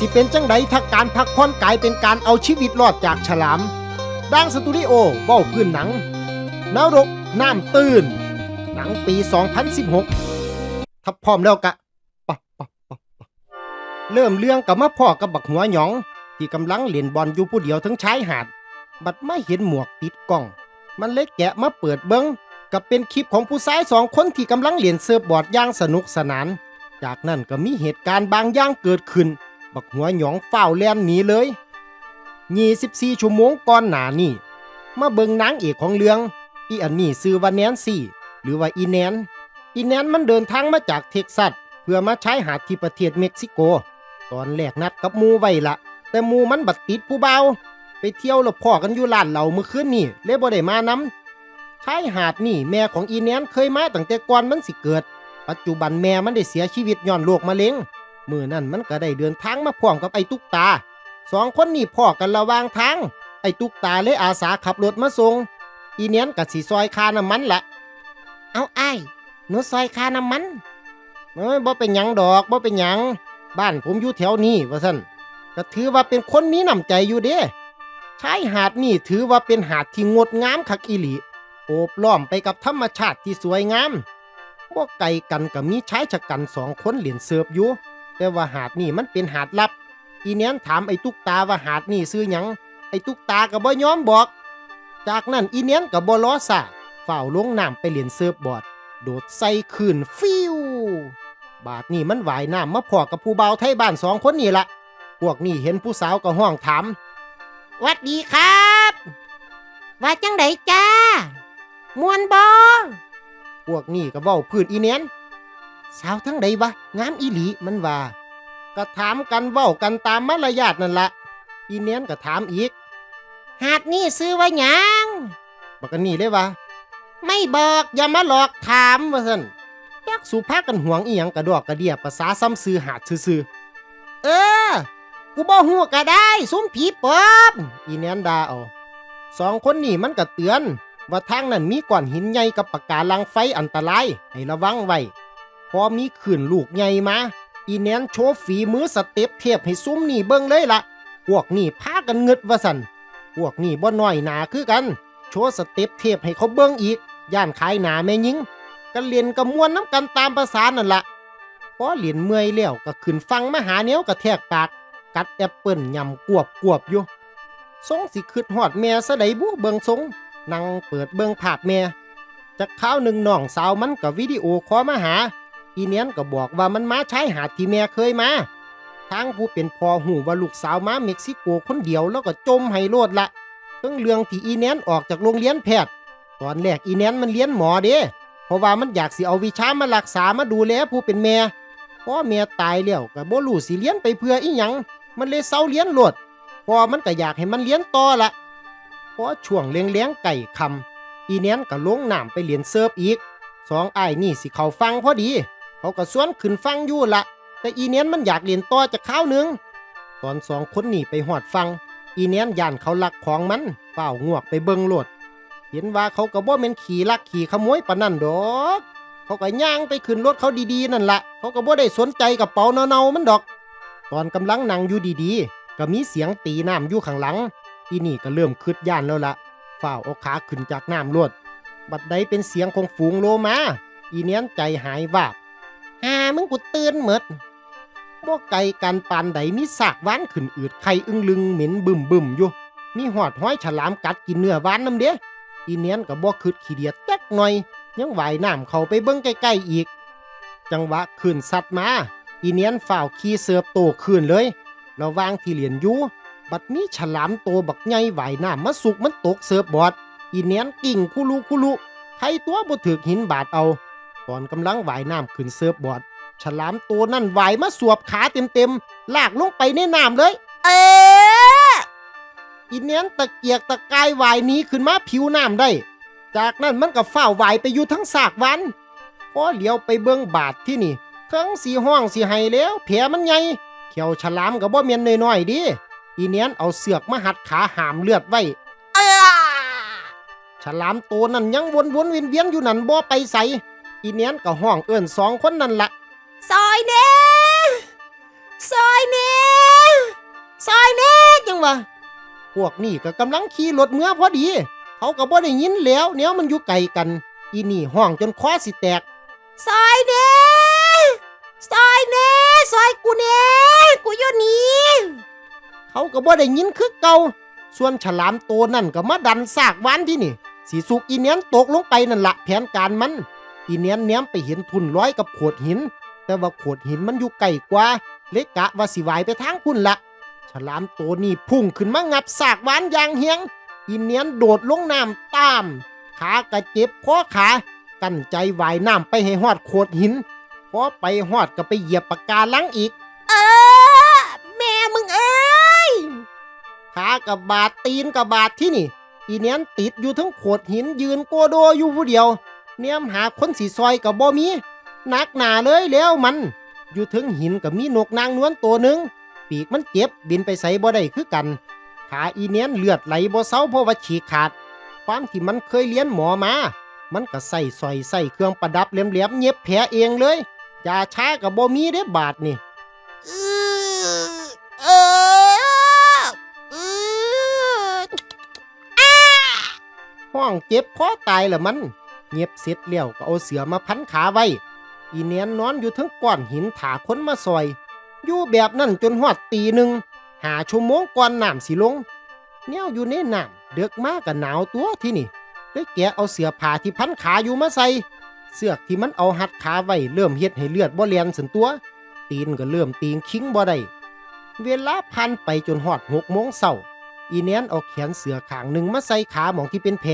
สิเป็นจังไดถ้าการพักผ่อนกลายเป็นการเอาชีวิตรอดจากฉลามดังสตูดิโอเว้าพื้นหนังนรกน้ำตื้น หนังปี 2016 ถ้าพร้อมแล้วกะปะปะปะปะเริ่มเรื่องกับมาพ่อกับบักหัวหยอง ที่กำลังเล่นบอลอยู่ผู้เดียวทั้งชายหาด บัดไม่เห็นหมวกติดกล้อง มันเลยแกะมาเปิดเบิงกับเป็นคลิปของผู้ชายสองคนที่กำลังเล่นเซิร์ฟบอร์ดอย่างสนุกสนาน จากนั้นก็มีเหตุการณ์บางอย่างเกิดขึ้น บักหัวหยองเฝ้าแล่นหนีเลย24ชั่วโมงก่อนหน้านี้มาเบิงนางเอกของเรื่อง อีอันนี้ซื้อว่าแนนซี่ หรือว่าอีแนน อีแนนมันเดินทางมาจากเท็กซัส เพื่อมาใช้หาดที่ประเทศเม็กซิโก ตอนแรกนัดกับมูไว้ละ แต่มูมันบัดติดผู้เบา ไปเที่ยวแล้วพ่อกันอยู่ร้านเหล้าเมื่อคืนนี่เลยบ่ได้มานำชายหาดนี่แม่ของอีแนนเคยมาตั้งแต่ก่อนมันสิเกิด ปัจจุบันแม่มันได้เสียชีวิตย้อนโรคมะเร็ง มือนั่นมันก็ได้เดินทางมาพร้อมกับไอ้ตุ๊กตาสองคนนี่พ่อกันระวางทาง ไอ้ตุ๊กตาเลยอาสาขับรถมาส่งอีแนนกับสีซอยคาน้ำมันละ เอาไอ้หนูซอยคาน้ำมันเอ้ยบ่เป็นหยังดอกบ่เป็นหยัง บ้านผมอยู่แถวนี้ว่าซั่นก็ถือว่าเป็นคนมีน้ำใจอยู่เด้ชายหาดนี่ถือว่าเป็นหาดที่งดงามคักอีหลีโอบล้อมไปกับธรรมชาติที่สวยงามบ่ไกลกันก็มีชายชะกันสองคนเหรียญเสิร์ฟอยู่ แต่ว่าหาดนี่มันเป็นหาดลับ อีเนียนถามไอ้ตุ๊กตาว่าหาดนี่ซื้อหยัง ไอ้ตุ๊กตาก็บ่ยอมบอก จากนั้นอีเนียนก็บ่ล้อซาเฝ้าลงน้ำไปเล่นเซิร์ฟบอร์ด โดดใส่คืนฟิวบาดนี่มันว่ายน้ำมาพอกับผู้เบาไทยบ้านสองคนนี่ละพวกนี่เห็นผู้สาวก็ห้องถามวัดดีครับ ว่าจังไดจ้ามวนบอพวกนี่ก็เว้าพื้นอีเนียน สาวทั้งใดวะ งามอีหลีมันว่า ก็ถามกันเว้ากันตามมารยาทนั่นละอีเนียนก็ถามอีก หาดนี่ซื้อว่าหยังบักอันนี่เลยว่าไม่บอกอย่ามาหลอกถามว่าซั่นจักสุภาพกันห่วงอีหยังกระดอกกระเดียภาษาซ้ำซื้อหาดซื่อเออ กูบ่ฮู้ก็ได้ซุ้มผีปอบอีเนียนดาเอาสองคนนี่มันก็เตือน ว่าทางนั้นมีก้อนหินใหญ่กับปากกาลังไฟอันตราย ให้ระวังไว้ พอมีขื่นลูกใหญ่มา อีแนนโชว์ฝีมือสเต็ปเทียบให้ซุ้มนี่เบิ่งเลยละพวกนี่พากันเงึดว่าสันพวกนี่บ่น้อยหนาคือกัน โชว์สเต็ปเทียบให้เขาเบิ่งอีก ย่านขายหนาแม่ยิงกันเรียนกระมวลน้ำกันตามภาษานั่นละพอเหรียนเมื่อยแล้วก็ขึ้นฟังมาหาเนี้ยวกระแทกปาก กัดแอปเปิลยำกวบกวบอยู่ทรงสิคืดหอดแม่ซะไดบุเบิงทรงนั่งเปิดเบิงภาพแม่จากข้าวหนึ่งน้องสาวมันกับวิดีโอคอมาหา อีเนียนก็บอกว่ามันมาใช้หาดที่แม่เคยมาทางผู้เป็นพ่อหูว่าลูกสาวมาเม็กซิโกคนเดียวแล้วก็จมให้โลดละเรื่องเรื่องที่อีเนียนออกจากโรงเรียนแพทย์ตอนแรกอีเนียนมันเรียนหมอเด้เพราะว่ามันอยากสิเอาวิชามารักษามาดูแลผู้เป็นแม่พอแม่ตายแล้วก็บ่รู้สิเรียนไปเพื่ออีหยังมันเลยเศร้าเลี้ยนโลดพอมันก็อยากให้มันเลี้ยนต่อละพอช่วงเลี้ยงเลี้ยงไก่คำอีเนียนก็ลงน้ำไปเรียนเซิร์ฟอีกสองไอ้นี่สิเขาฟังพอดี เขาก็สวนขึ้นฟังอยู่ละ แต่อีเนียนมันอยากเรียนต่อจากข้าวหนึง ตอนสองคนนี่ไปหอดฟัง อีเนียนย่านเขาลักของมันเฝ้างวกไปเบิงโหลด เห็นว่าเขาก็บ่แม่นขี่ลักขี่ขโมยปานนั่นดอกเขาก็ย่างไปขึ้นรถเขาดีๆนั่นละเขาก็บ่ได้สนใจกับเป๋าเนาๆมันดอก ตอนกำลังนั่งอยู่ดีๆ ก็มีเสียงตีน้ำอยู่ข้างหลัง อีนี่ก็เริ่มคืดย่านแล้วละฝ้าวเอาขาขึ้นจากน้ำรวด บัดใดเป็นเสียงของฝูงโลมา อีเนียนใจหายวาบ มึงกูตื่นหมดบ่ไกลกันปานใดมีสากหวานขึ้นอืดไข่อึ้งลึงเหม็นบึมบึมอยู่ มีหอดห้อยฉลามกัดกินเนื้อหวานน้ำเด้อีเนียนก็บ่คืดขี้เดียดจักหน่อย ยังว่ายน้ำเข้าไปเบิ่งใกล้ๆอีก จังหวะขึ้นสัตว์มา อีเนียนฝ่าวขี่เสือบโตขึ้นเลยระวางที่เหรียญอยู่บัดมีฉลามโตบักใหญ่ว่ายน้ำมาสุกมันตกเสือบบอด อีเนียนกิ่งคุลุคุลุใครตัวบ่ถึกหินบาดเอา ตอนกำลังว่ายน้ำขึ้นเสือบบอด ฉลามตัวนั่นว่ายมาสวบขาเต็มๆ ลากลงไปในน้ำเลย เอออีเนียนตะเกียกตะกายว่ายหนี้ขึ้นมาผิวน้ำได้ จากนั้นมันก็เฝ้าวว่ายไปอยู่ทั้งสากวันพอเหลียวไปเบิ่งบาดที่นี่เครื่องสีห้องสีไห้แล้วแผลมันใหญ่เขียวฉลามกับบ่เมียนน้อยๆดิอีเนียนเอาเสือกมาหัดขาหามเลือดไว้เอ้อฉลามตัวนั้นยังวนๆเวียนๆอยู่นั่นบ่ไปใสอีเนียนก็ห้องเอื้อนสองคนนั่นละ ซอยเน่ซอยเน่ซอยแน่จังวะพวกนี่ก็กำลังขี่รถเมื่อพอดี เขาก็บ่ได้ยินแล้วแนวมันอยู่ไกลกัน อีนี่ห้องจนคอสิแตกซอยเน่ซอยเน่ซอยกูเน่กูอยู่นี่เขาก็บ่ได้ยินคือเก่าส่วนฉลามโตนั่นก็มาดันซากวานที่นี่ สีสุกอีเนียนตกลงไปนั่นละแผนการมัน อีเนียนแนมไปเห็นทุนร้อยกับโขดหิน แต่ว่าโขดหินมันอยู่ไกลกว่า เล็กกะว่าสิไหวไปทางพุ่นละฉลามตัวนี้พุ่งขึ้นมางับซากวานอย่างเฮียงอีเนียนโดดลงน้ำตาม ขากระเจ็บคอขา กั้นใจว่ายน้ำไปให้ฮอดโขดหิน พอไปฮอดก็ไปเหยียบปากกาลังอีก เออ แม่มึงเอ้ย ขากับบาดตีนกับบาดที่นี่ อีเนียนติดอยู่ทั้งโขดหินยืนโกโดอยู่ผู้เดียว เนียมหาคนสีซอยกับบ่มีห นักหนาเลยแล้วมัน อยู่ถึงหินกับมีนกนางนวลตัวหนึ่งปีกมันเจ็บบินไปใส่บ่ได้คือกัน ขาอีเนียนเลือดไหลบ่เซาเพราะว่าฉีกขาด ความที่มันเคยเลี้ยนหมอมา มันก็ใส่สอยใส่เครื่องประดับเหลี่ยมๆเย็บแผลเองเลยยาช้ากับบ่มีได้บาดนี่ห้องเจ็บคอตายละมัน เงียบเสร็จแล้วก็เอาเสือมาพันขาไว้ อีเนียนนอนอยู่ทั้งก้อนหินถาคนมาซอย อยู่แบบนั้นจนหอดตีหนึ่ง หาชั่วโมงก่อนน้ำสิลง แนวอยู่ในน้ำเดือกมากกับหนาวตัวที่นี่เลยแกะเอาเสือผ้าที่พันขาอยู่มาใส่ เสือกที่มันเอาหัดขาไว้เริ่มเฮ็ดให้เลือดบ่เลียนสันตัว ตีนก็เริ่มตีงคิงบ่ได้ เวลาพันไปจนหอดหกโมงเช้าอีเนียนเอาแขนเสือขางหนึ่งมาใส่ขาหมองที่เป็นแผล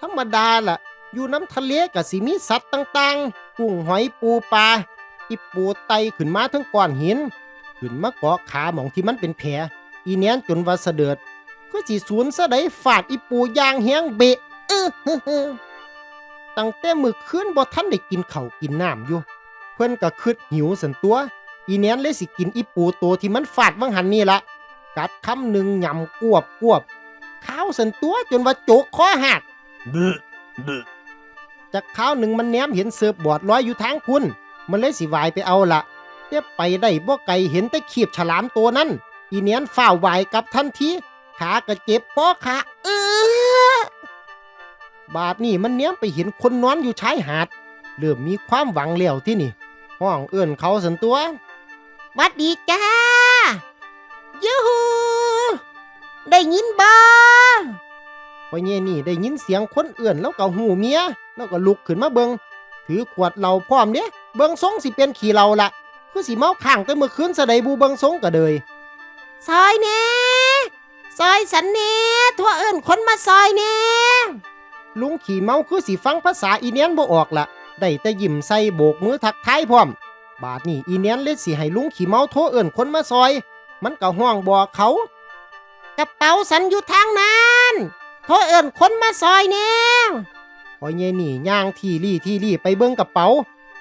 ธรรมดาล่ะ อยู่น้ำทะเลกับสิมีสัตว์ต่างๆ กุ้งหอยปูปลาอีปูไตขึ้นมาทั้งก้อนหิน ขึ้นมาเกาะขาหมองที่มันเป็นแผลอีเนียนจนว่าเสดิดก็สิสูนซะได้ฟาดอีปูยางเฮียงเบะเออเฮ้อเตั้งแต่มือคืนบ่ทันได้กินเขากินน้ำอยู่ เพิ่อนก็คืดหิวสันตัว อีเนียนเลยสิกินอีปูตัวที่มันฟาดวังหันนี่ละกัดคำหนึ่งยำกวบกวบข้าวสันตัวจนว่าโจกคอหักบึบึ จากข้าวหนึ่งมันแนมเห็นเสิร์ฟบอร์ดลอยอยู่ทางคุณ มันเลยสิวายไปเอาละแต่ไปได้บ่ไกลเห็นแต่ขีบฉลามตัวนั้น อีเนียนฝ้าววายกลับทันทีขากระเจ็บพอขาเออบาดนี่มันเนียมไปเห็นคนนอนอยู่ชายหาด เริ่มมีความหวังแล้วที่นี่ ห้องเอื้อนเขาสันตัววัดดีจ้ายูฮูได้ยินบ้าพอเย่นี่ได้ยินเสียงคนเอื่นแล้วก็หูเมีย แล้วก็ลุกขึ้นมาเบิงถือขวดเหล้าพร้อมเด้เบิงทรงสิเป็นขี่เหล้าละคือสิเมาข้างแต่เมื่อคืนสะใดบูเบิงทรงก็เลยซอยแน่ซอยสันแน่ทั่วเอื่นคนมาซอยแน่ลุงขี่เมาคือสิฟังภาษาอีเนียนบ่ออกละได้แต่ยิ้มใส่โบกมือทักทายพร้อม บาดนี้อีเนียนเลยสิให้ลุงขี่เมาโทรเอื่นคนมาซอย มันก็ห้องบอกเขา กระเป๋าสันอยู่ทางนั้นโทรเอิ้นคนมาซอยแน่ พอเยนี่ย่างทีรี่ทีรี่ไปเบิ่งกระเป๋า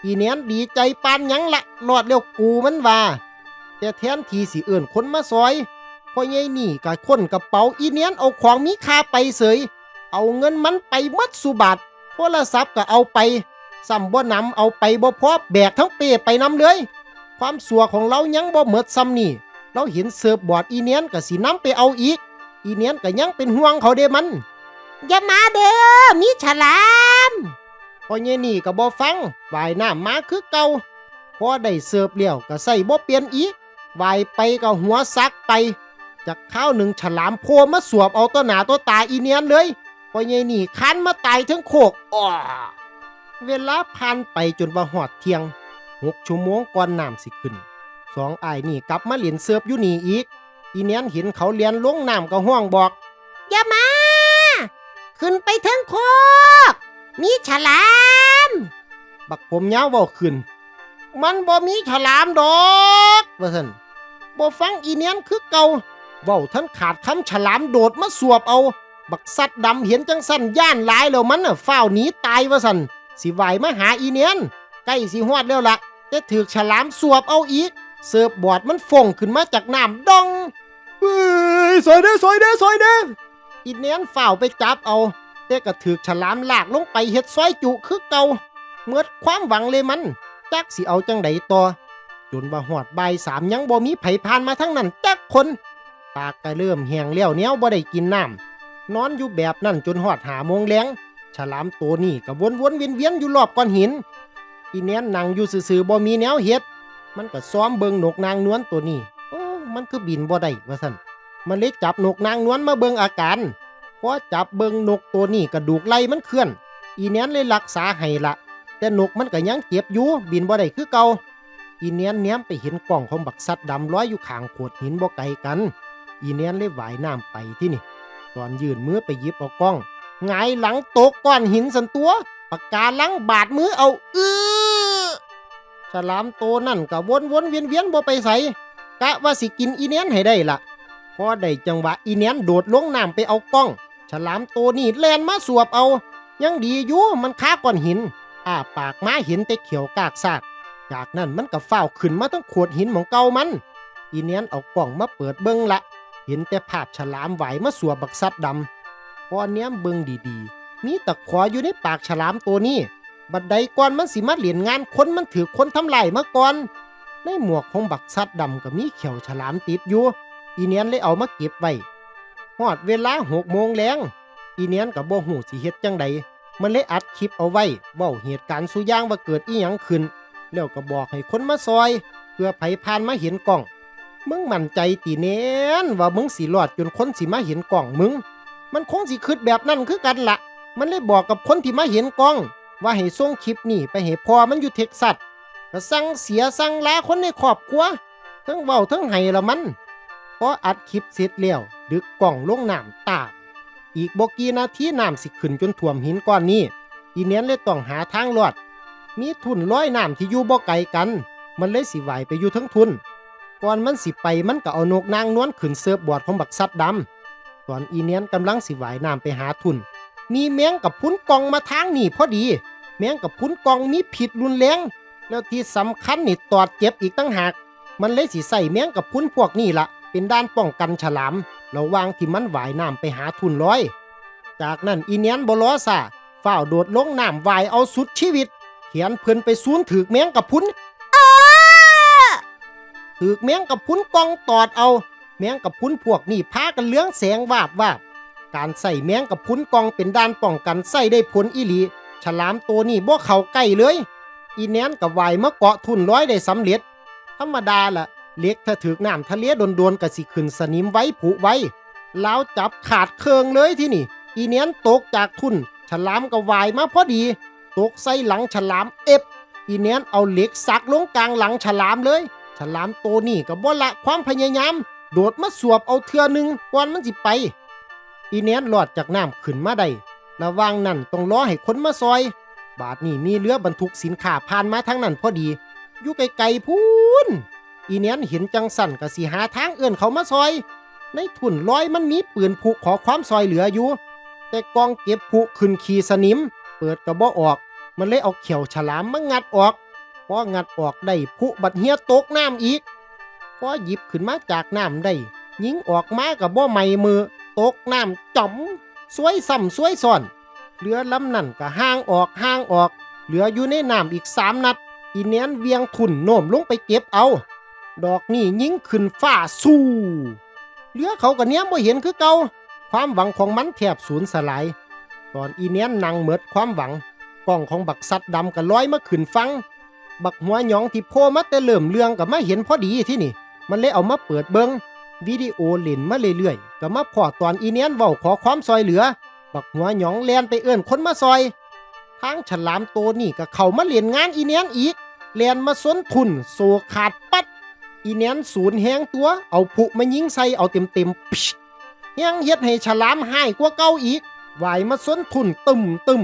อีเนียนดีใจปานยังละรอดเร็วกูมันว่า แต่แทนทีสิเอิ้นคนมาซอยพอเยนี่ก็ค้นกระเป๋าอีเนียนเอาของมีค่าไปเสย เอาเงินมันไปมัดสุบัตโทรศัพท์ก็เอาไปซ้ำบ่นำเอาไปบ่พอแบกทั้งเปไปนำเลย ความสัวของเรายังบ่หมดซ้ำนี่เราเห็นเสิร์ฟบอร์ดอีเนียนก็สินำไปเอาอีก อีเนียนก็ยังเป็นห่วงเขาเด้มัน อย่ามาเด้อมีฉลาม พอเยนี่ก็บ่ฟังว่ายน้ำมาคือเก่าพอได้เสิร์ฟแล้วก็ใส่บ่เปลี่ยนอีกว่ายไปก็หัวซักไปจากข้าวหนึ่งฉลามโผล่มาสวบเอาตัวหนาตัวตาอีเนียนเลยพอเยนี่คันมาตายทั้งโคกอ้อเวลาผ่านไปจนว่าหอดเที่ยงหกชั่วโมงก่อนน้ำสิขึ้นสองอ้ายนี่กลับมาเรียนเสิร์ฟอยู่นี่อีก อีเนียนเห็นเขาเรียนลงน้ำก็ห้องบอก อย่ามา ขึ้นไปเทิงโคก มีฉลาม บักผมยาวบอกขึ้น มันบ่มีฉลามดอกว่าซั่นบ่ฟังอีเนียนคือเก่าเว้าท่านขาดคำฉลามโดดมาสวบเอา บักสัตว์ดำเห็นจังสั้นย่านหลายแล้วมันน่ะฝ้าวหนีตายว่าซั่นสิไหวมาหาอีเนียนใกล้สิฮอดแล้วละแต่ถือฉลามสวบเอาอีก เสิร์ฟบอร์ดมันฟงขึ้นมาจากน้ำดองเฮ้ยซอยเด้ซอยเด้ซอยเด้อี อีเนียนฝ่าวไปจับเอา แต่ก็ถือฉลามลากลงไปเฮ็ดซอยจุคือเก่าเมื่อความหวังเลยมัน จักสิเอาจังไดต่อ จนว่าหอดใบสามยังบ่มีไผผ่านมาทั้งนั้นจักคน ปากก็เริ่มแหงแล้วแนวบ่ได้กินน้ำนอนอยู่แบบนั้นจนหอดหาโมงแลงฉลามตัวนี้ก็วนๆเวียนๆอยู่รอบก้อนหิน อีแนนนั่งอยู่ซื่อๆบ่มีแนวเฮ็ด มันก็ซ้อมเบิงนกนางนวลตัวนี้โอ้มันคือบินบ่ได้ว่าซั่น มันเลยจับนกนางนวลมาเบิงอาการพอจับเบิงนกตัวนี้กระดูกไหลมันเคลื่อน อีแนนเลยรักษาให้ละแต่นกมันก็ยังเจ็บอยู่บินบ่ได้คือเก่าอีเนียนแนมไปเห็นกล่องของบักสัตว์ดำลอยอยู่ข้างโขดหินบ่ไกลกัน อีเนียนเลยว่ายน้ำไปที่นี่ ตอนยืนมือไปยิบเอากล้องหงายหลังตกก้อนหินสันตัวปากกาลังบาดมือเอาเออฉลามโตนั่นก็วนวนๆเวียนเวียนๆบ่ไปใส่กะว่าสิกินอีเนียนให้ได้ละพ อได้จังหวะอีเนียนโดดลงน้ำไปเอากล้อง ฉลามโตนี่แลนมาสวบเอา ยังดีอยู่มันค้าก้อนหิน อ้าปากมาเห็นแต่เขียวกากซาก จากนั้นมันก็เฝ้าขึ้นมาทั้งโขดหินของเก่ามัน อีเนียนเอากล่องมาเปิดเบิ้งละ เห็นแต่ภาพฉลามไหวมาสัวบักซัดดำพอเนี้ยเบิ้งดีๆ มีตะขออยู่ในปากฉลามตัวนี้ บัดใดก่อนมันสิมาเหรียญงานคนมันถือคนทำลายมาก่อน ในหมวกของบักซัดดำก็มีเขียวฉลามติดอยู่ อีเนียนเลยเอามาเก็บไว้ฮอดเวลาหกโมงแรงอีเนียนกับบ่หูสิเฮ็ดจังใดมันเลยอัดคลิปเอาไว้เว้าเหตุการณ์สุย่างว่าเกิดอีหยังขึ้น แล้วก็บอกให้คนมาซอย เพื่อไผผ่านมาเห็นกล่อง มึงมั่นใจตีเน้นว่ามึงสิรอดจนคนสิมาเห็นกล่องมึง มันคงสิคิดแบบนั้นคือกันละมันเลยบอกกับคนที่มาเห็นกล้อง ว่าให้ส่งคลิปนี่ไปให้พ่อมันอยู่เท็กซัสก็สั่งเสียสั่งลาคนในครอบครัวทั้งเว้าทั้งไห้ละมัน พออัดคลิปเสร็จแล้ว ดึกกล่องลงน้ำตาบอีกบกีนาทีน้ำสิขึ้นจนท่วมหินก้อนนี้ อีเนียนเลยต้องหาทางรอด มีทุนร้อยน้ำที่อยู่บ่ไกลกัน มันเลยสิไหวไปอยู่ทั้งทุน ก่อนมันสิไปมันก็เอานกนางนวลขึ้นเซิร์ฟบอร์ดของบักซัดดำ ตอนอีเนียนกำลังสิไหวน้ำไปหาทุน มีแมงกับพุ้นกองมาทางนี่พอดี แมงกับพุ้นกองมีผิดรุนแรง แล้วที่สำคัญนี่ตอดเจ็บอีกตั้งหาก มันเลยสิใส่แมงกับพุ้นพวกนี่ละ เป็นด้านป้องกันฉลามระวางที่มันหวน้ำไปหาทุนร้อย จากนั้นอีเนียนบล้อซาฝ้าวโดดลงน้ำไหวเอาสุดชีวิต เขียนเพิ่นไปซูนถือแมงกับพุ้นถือแมงกับพุ้นกองตอดเอา แมงกับพุ้นพวกนี่พากันเลื้องแสงวาบวาบการใส่แมงกับพุ้นกองเป็นด้านป้องกันใส่ได้ผลอีหลี ฉลามตัวนี้บ่เข้าใกล้เลย อีแนนกับวายมาเกาะทุนร้อยได้สำเร็จ ธรรมดาล่ะ เล็กถ้าถึกน้ำทะเลโดนๆก็สิขึ้นสนิมไว้ผุไว้ แล้วจับขาดเคืองเลยที่นี่ อีเนียนตกจากทุน ฉลามก็วายมาพอดี ตกใส่หลังฉลามเอฟอีเนียนเอาเหล็กสักลงกลางหลังฉลามเลย ฉลามโตนี้ก็บ่ละความพยายาม โดดมาสวบเอาเทือหนึ่งก่อนมันสิไป อีเนียนหลอดจากน้ำขึ้นมาได้ระว่างนั้นต้องรอให้คนมาซอย บาทนี่มีเรือบรรทุกสินค้าผ่านมาทางนั้นพอดี อยู่ไกลๆพูน อีเนียนเห็นจังสั่นก็สิหาทางเอื้อนเขามาซอย ในทุนร้อยมันมีปืนผูกขอความซอยเหลืออยู่ แต่กองเก็บผูกขึ้นขีสนิม เปิดกระบอกออก มันเลยเอาเขียวฉลามมางัดออกพองัดออกได้ผู้บัดเฮียตกน้ำอีกพอหยิบขึ้นมาจากน้ำได้ยิงออกมากับบ่ไม่มือตกน้ำจ่อมสวยซ้ำสวยซ้อนเรือลำนั่นก็ห่างออกห่างออก เหลืออยู่ในน้ำอีกสามนัด อีเนียนเวียงทุนโน้มลงไปเก็บเอา ดอกนี่ยิงขึ้นฟ้าสู้เรือเขาก็เนี้ยบ่เห็นคือเก่าความหวังของมันแทบสูญสลาย ตอนอีเนียนนั่งเหมิดความหวังกล้องของบักสัตว์ดำก็ลอยมาขึ้นฟัง บักหัวหยองที่โผล่มาแต่เริ่มเรื่องก็มาเห็นพอดีที่นี่ มันเลยเอามาเปิดเบิงวิดีโอเล่นมาเรื่อยๆก็มาพอตอนอีเนียนเว้าขอความซอยเหลือ บักหัวหยองแลนไปเอื้อนคนมาซอยทางฉลามโตนี่ก็เข้ามาเล่นงานอีเนียนอีกแลนมาสนทุนโซขาดปัด อีเนียนศูนย์แหงตัว เอาผุมายิงใส่เอาเต็มเต็มๆปิชแหงเฮ็ดให้ฉลามหายกว่าเก่าอีกวายมาสนทุนตึมตึม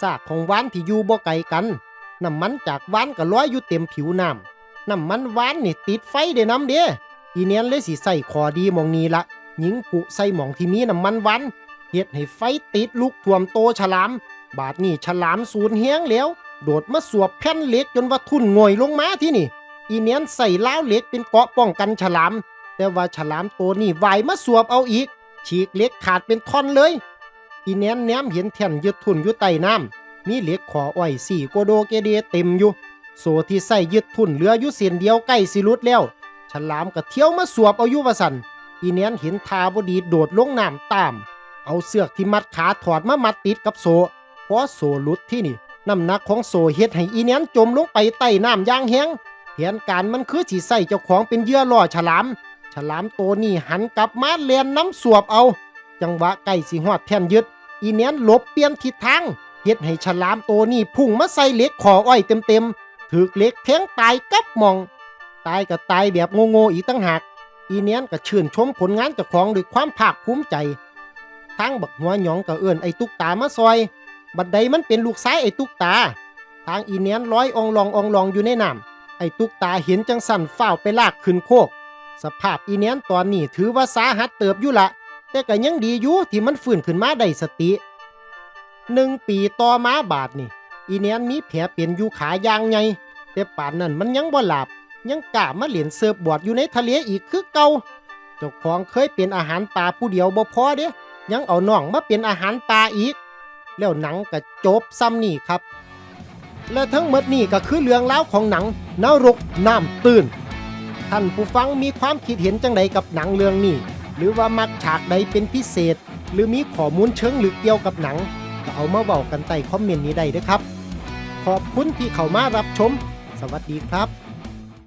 ซากของวานที่อยู่บ่ไกลกันน้ำมันจากวานก็ลอยอยู่เต็มผิวน้ำน้ำมันวานนี่ติดไฟได้น้ำเด้อีเนียนเลยสิใส่คอดีมองนี้ละยิงปุใส่หมองที่มีน้ำมันวานเฮ็ดให้ไฟติดลุกท่วมโตฉลาม บาดนี้ฉลามสูญเฮียงแล้ว โดดมาสวบแผ่นเล็กจนว่าทุ่นง่อยลงมาที่นี่ อีเนียนใส่ล้าวเหล็กเป็นเกาะป้องกันฉลาม แต่ว่าฉลามตัวนี้ไหวมาสวบเอาอีก ฉีกเหล็กขาดเป็นท่อนเลย อีเนียนแนมเห็นแท่นยึดทุนอยู่ใต้น้ำมีเหล็กขออ้อยสี่โกโดเกเดเต็มอยู่ โซที่ใส่ยึดทุนเหลืออยู่เส้นเดียวใกล้สิหลุดแล้ว ฉลามก็เที่ยวมาสวบเอายู่ว่าสันอีเนียนเห็นทาบดีโดดลงน้ำตาม เอาเสือกที่มัดขาถอดมามัดติดกับโซเพราะโซลุดที่นี่น้ำหนักของโซเฮ็ดให้อีเนียนจมลงไปใต้น้ำย่างแห้ง แผนการมันคือสิใส่เจ้าของเป็นเยื่อล่อฉลาม ฉลามโตนี้หันกลับมาเลียนน้ำสวบเอา จังหวะใกล้สิฮอดแท่นยึด อีเนียนหลบเปลี่ยนทิศทางเฮ็ดให้ฉลามโตนี้พุ่งมาใส่เล็กขออ้อยเต็มๆถูกเล็กแทงตายกับมอง ตายก็ตายแบบโง่ๆอีกตั้งหากอีเนียนก็ชื่นชมผลงานเจ้าของด้วยความภาคภูมิใจทางบักหัวหยองก็เอื้อนไอ้ตุกตามาซอย บัดใดมันเป็นลูกซ้ายไอ้ตุกตา ทางอีเนียนร้อยองลองอองลองอยู่ในน้ำ ไอ้ตุกตาเห็นจังสั่นฝ้าไปลากขึ้นโคก สภาพอีเนียนตอนนี้ถือว่าสาหัสเติบอยู่ละ แต่ก็ยังดีอยู่ที่มันฟื้นขึ้นมาได้สติหนึ่งปีต่อมาบาดนี่ อีเนียนมีแผลเป็นอยู่ขาอย่างไงแต่ป่านนั้นมันยังบ่หลับ ยังกล้ามาเหรียญเสิร์ฟบอดอยู่ในทะเลอีกคือเก่าเจ้าของเคยเป็นอาหารปลาผู้เดียวบ่พอเด้ยังเอาน้องมาเป็นอาหารปลาอีก แล้วหนังก็จบซ้ำนี่ครับ และทั้งหมดนี่ก็คือเรื่องเล่าของหนังนรกน้ำตื้น ท่านผู้ฟังมีความคิดเห็นจังใดกับหนังเรื่องนี้ หรือว่ามักฉากใดเป็นพิเศษ หรือมีข้อมูลเชิงลึกเกี่ยวกับหนังก็เอามาเว้ากันใต้คอมเมนต์นี้ได้ด้อครับ ขอบคุณที่เข้ามารับชม สวัสดีครับ